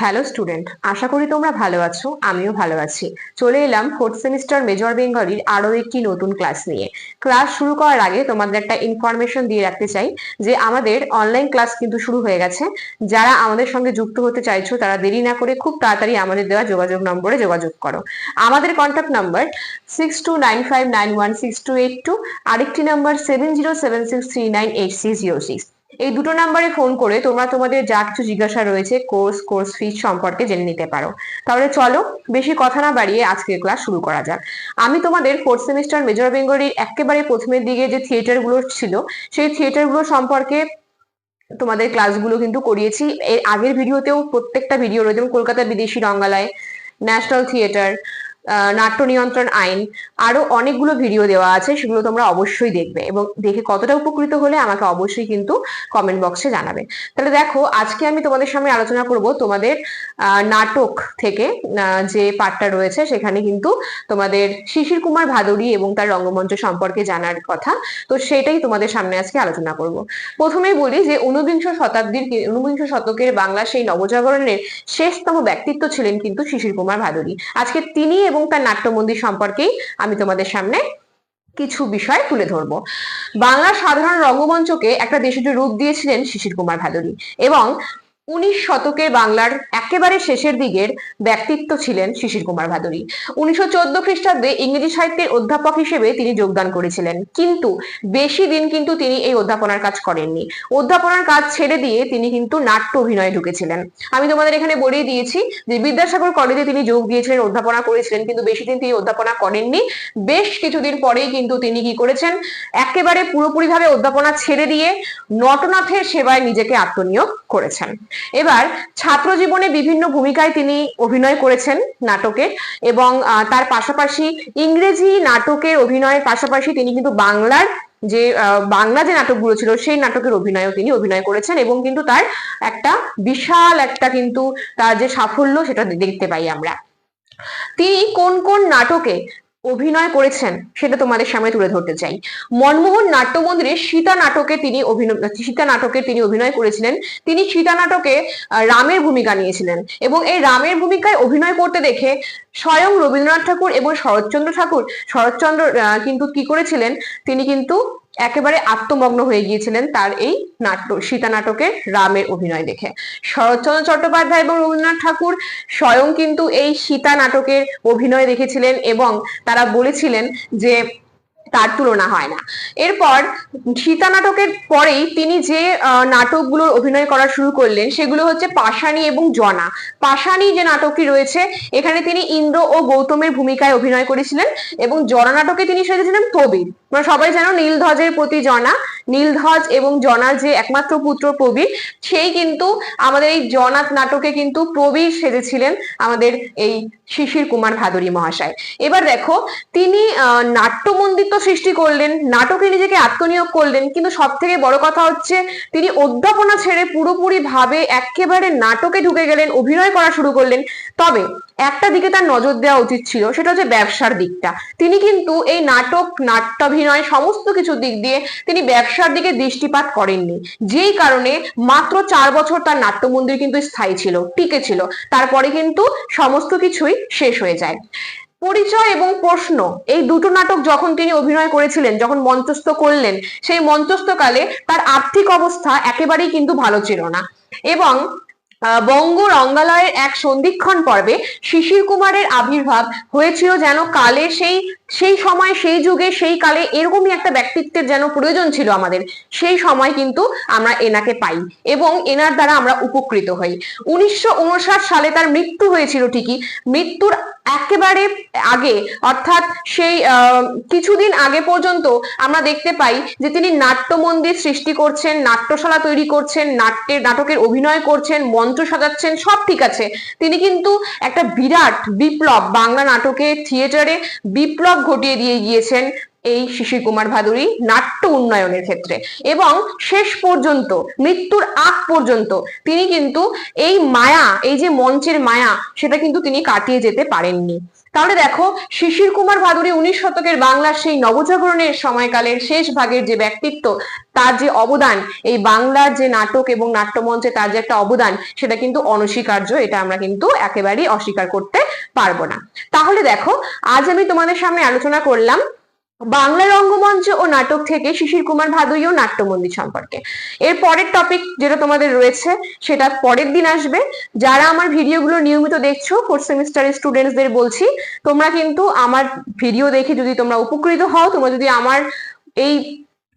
Hello student আশা করি তোমরা ভালো আছো, আমিও ভালো আছি। চলে এলাম ফোর্থ সেমিস্টার মেজর বেঙ্গলির আরও একটি নতুন ক্লাস নিয়ে। ক্লাস শুরু করার আগে তোমাদের একটা ইনফরমেশন দিয়ে রাখতে চাই যে আমাদের অনলাইন ক্লাস কিন্তু শুরু হয়ে গেছে। যারা আমাদের সঙ্গে যুক্ত হতে চাইছো, তারা দেরি না করে খুব তাড়াতাড়ি আমাদের দেওয়া যোগাযোগ নম্বরে যোগাযোগ করো। আমাদের contact number six two nine five nine one six two eight two আরেকটি number seven zero seven six three nine eight six zero six এই দুটো নাম্বারে ফোন করে তোমরা তোমাদের যা কিছু জিজ্ঞাসা রয়েছে কোর্স কোর্স ফিজ সম্পর্কে জেনে নিতে পারো। তাহলে চলো বেশি কথা না বাড়িয়ে আজকের ক্লাস শুরু করা যাক। আমি তোমাদের ফোর্থ সেমিস্টার মেজর বেঙ্গলির একেবারে প্রথমের দিকে যে থিয়েটারগুলো ছিল, সেই থিয়েটারগুলো সম্পর্কে তোমাদের ক্লাসগুলো কিন্তু করিয়েছি। এর আগের ভিডিওতেও প্রত্যেকটা ভিডিও রয়েছে, যেমন কলকাতা বিদেশি রঙ্গালয় ন্যাশনাল থিয়েটার নাট্য নিয়ন্ত্রণ আইন, আরও অনেকগুলো ভিডিও দেওয়া আছে, সেগুলো তোমরা অবশ্যই দেখবে এবং দেখে কতটা উপকৃত হলে আমাকে অবশ্যই কিন্তু কমেন্ট বক্সে জানাবে। তাহলে দেখো, আজকে আমি তোমাদের সামনে আলোচনা করব তোমাদের নাটক থেকে যে পার্টটা রয়েছে, সেখানে কিন্তু তোমাদের শিশির কুমার ভাদুরী এবং তার রঙ্গমঞ্চ সম্পর্কে জানার কথা। তো সেটাই তোমাদের সামনে আজকে আলোচনা করব। প্রথমেই বলি যে ঊনবিংশ শতাব্দীর ঊনবিংশ শতকের বাংলা সেই নবজাগরণের শেষতম ব্যক্তিত্ব ছিলেন কিন্তু শিশির কুমার ভাদুরী। আজকে তিনি এবং তার নাট্যমন্দির সম্পর্কেই আমি তোমাদের সামনে কিছু বিষয় তুলে ধরবো। বাংলা সাধারণ রঙ্গমঞ্চকে একটা দেশজ রূপ দিয়েছিলেন শিশির কুমার ভাদুরী এবং উনিশ শতকে বাংলার একেবারে শেষের দিকের ব্যক্তিত্ব ছিলেন শিশির কুমার ভাদুরী। উনিশশো চোদ্দ খ্রিস্টাব্দে ইংরেজি সাহিত্যের অধ্যাপক হিসেবে তিনি যোগদান করেছিলেন। কিন্তু বেশি দিন কিন্তু তিনি এই অধ্যাপনার কাজ করেননি। অধ্যাপনার কাজ ছেড়ে দিয়ে তিনি কিন্তু নাট্য অভিনয়ে ঢুকেছিলেন। আমি তোমাদের এখানে বলেই দিয়েছি যে বিদ্যাসাগর কলেজে তিনি যোগ দিয়েছিলেন, অধ্যাপনা করেছিলেন, কিন্তু বেশি দিন তিনি অধ্যাপনা করেননি। বেশ কিছুদিন পরেই কিন্তু তিনি কি করেছেন? একেবারে পুরোপুরিভাবে অধ্যাপনা ছেড়ে দিয়ে নটনাথের সেবায় নিজেকে আত্মনিয়োগ করেছেন। এবার ছাত্র জীবনে বিভিন্ন ভূমিকায় তিনি অভিনয় করেছেন নাটকে এবং তার পাশাপাশি ইংরেজি নাটকের অভিনয়ের পাশাপাশি তিনি কিন্তু বাংলার যে বাংলা যে নাটকগুলো ছিল সেই নাটকের অভিনয়ও তিনি অভিনয় করেছেন এবং কিন্তু তার একটা বিশাল একটা কিন্তু, তার যে সাফল্য সেটা দেখতে পাই আমরা। তিনি কোন কোন নাটকে অভিনয় করেছেন, সেটা তোমাদের সামনে তুলে ধরতে চাই। মনমোহন নাট্য মন্দিরে সীতা নাটকে তিনি অভিনয়, সীতা নাটকে তিনি অভিনয় করেছিলেন। তিনি সীতা নাটকে রামের ভূমিকা নিয়েছিলেন এবং এই রামের ভূমিকায় অভিনয় করতে দেখে স্বয়ং রবীন্দ্রনাথ ঠাকুর এবং শরৎচন্দ্র ঠাকুর, শরৎচন্দ্র কিন্তু কি করেছিলেন? তিনি কিন্তু একেবারে আত্মমগ্ন হয়ে গিয়েছিলেন তার এই নাট্য, সীতা নাটকে রামের অভিনয় দেখে। শরৎচন্দ্র চট্টোপাধ্যায় এবং রবীন্দ্রনাথ ঠাকুর স্বয়ং কিন্তু এই সীতা নাটকের অভিনয় দেখেছিলেন এবং তারা বলেছিলেন যে তার তুলনা হয় না। এরপর সীতা নাটকের পরেই তিনি যে নাটকগুলোর অভিনয় করা শুরু করলেন, সেগুলো হচ্ছে পাশানি এবং জনা। পাশানি যে নাটকটি রয়েছে, এখানে তিনি ইন্দ্র ও গৌতমের ভূমিকায় অভিনয় করেছিলেন এবং জনা নাটকে তিনি সেজেছিলেন প্রবীর। সবাই জানো নীলধ্বজের প্রতি জনা। নীলধ্বজ এবং জনার যে একমাত্র পুত্র প্রবীর, সেই কিন্তু আমাদের এই জনাত নাটকে কিন্তু প্রবীর সেজেছিলেন আমাদের এই শিশির কুমার ভাদুরী মহাশয়। এবার দেখো, তিনি নাট্যমন্দির তো সৃষ্টি করলেন, নাটকে নিজেকে আত্মনিয়োগ করলেন, কিন্তু সব থেকে বড় কথা হচ্ছে তিনি অধ্যাপনা ছেড়ে পুরোপুরি ভাবে একেবারে নাটকে ঢুকে গেলেন, অভিনয় করা শুরু করলেন। তবে একটা দিকে তার নজর দেওয়া উচিত ছিল, সেটা হচ্ছে ব্যবসার দিকটা। তিনি কিন্তু এই নাটক, নাট্যাভিনয় সমস্ত কিছু দিক দিয়ে তিনি ব্যবসার দিকে দৃষ্টিপাত করেননি। যেই কারণে মাত্র চার বছর তার নাট্যমন্দির কিন্তু স্থায়ী ছিল, টিকে ছিল। তারপরে কিন্তু সমস্ত কিছুই শেষ হয়ে যায়। পরিচয় এবং প্রশ্ন, এই দুটো নাটক যখন তিনি অভিনয় করেছিলেন, যখন মঞ্চস্থ করলেন, সেই মঞ্চস্থকালে তার আর্থিক অবস্থা একেবারেই কিন্তু ভালো ছিল না। এবং বঙ্গ রঙ্গালয়ের এক সন্ধিক্ষণ পর্বে শিশির কুমারের আবির্ভাব হয়েছিল যেন কালে সেই সেই সময়, সেই যুগে, সেই কালে এরকমই একটা ব্যক্তিত্বের যেন প্রয়োজন ছিল আমাদের, সেই সময় কিন্তু আমরা এনাকে পাই এবং এনার দ্বারা আমরা উপকৃত হই। উনিশশো উনষাট সালে তার মৃত্যু হয়েছিল ঠিকই। মৃত্যুর একেবারে আগে, অর্থাৎ সেই কিছুদিন আগে পর্যন্ত আমরা দেখতে পাই যে তিনি নাট্য মন্দির সৃষ্টি করছেন, নাট্যশালা তৈরি করছেন, নাট্যের, নাটকের অভিনয় করছেন, মঞ্চ সাজাচ্ছেন, সব ঠিক আছে। তিনি কিন্তু একটা বিরাট বিপ্লব বাংলা নাটকে, থিয়েটারে বিপ্লব ঘটিয়ে দিয়ে গিয়েছেন এই শিশির কুমার ভাদুরী নাট্য উন্নয়নের ক্ষেত্রে। এবং শেষ পর্যন্ত, মৃত্যুর আগ পর্যন্ত তিনি কিন্তু এই মায়া, এই যে মঞ্চের মায়া, সেটা কিন্তু তিনি কাটিয়ে যেতে পারেননি। তাহলে দেখো, শিশির কুমার ভাদুরী উনিশ শতকের বাংলার সেই নবজাগরণের সময়কালের শেষ ভাগের যে ব্যক্তিত্ব, তার যে অবদান, এই বাংলার যে নাটক এবং নাট্যমঞ্চে তার যে একটা অবদান, সেটা কিন্তু অনস্বীকার্য, এটা আমরা কিন্তু একেবারেই অস্বীকার করতে পারব না। তাহলে দেখো, আজ আমি তোমাদের সামনে আলোচনা করলাম বাংলা রঙ্গমঞ্চ ও নাটক থেকে শিশির কুমার ভাদুই ও নাট্যমন্দির সম্পর্কে। এর পরের টপিক যেটা তোমাদের রয়েছে, সেটা পরের দিন আসবে। যারা আমার ভিডিওগুলো নিয়মিত দেখছ ফোর্থ সেমিস্টারের স্টুডেন্টসদের বলছি, তোমরা কিন্তু আমার ভিডিও দেখে যদি তোমরা উপকৃত হও, তোমরা যদি আমার এই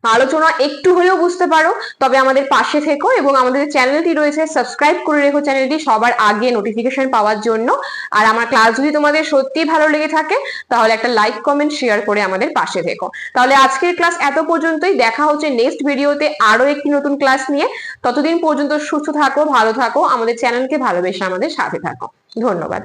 আলোচনা একটু হলেও বুঝতে পারো, তবে আমাদের পাশে থেকো এবং আমাদের চ্যানেলটি রয়েছে সাবস্ক্রাইব করে রেখো চ্যানেলটি সবার আগে নোটিফিকেশন পাওয়ার জন্য। আর আমার ক্লাস যদি তোমাদের সত্যিই ভালো লেগে থাকে, তাহলে একটা লাইক কমেন্ট শেয়ার করে আমাদের পাশে থেকো। তাহলে আজকের ক্লাস এত পর্যন্তই। দেখা হচ্ছে নেক্সট ভিডিওতে আরও একটি নতুন ক্লাস নিয়ে। ততদিন পর্যন্ত সুস্থ থাকো, ভালো থাকো, আমাদের চ্যানেলকে ভালোবেসে আমাদের সাথে থাকো। ধন্যবাদ।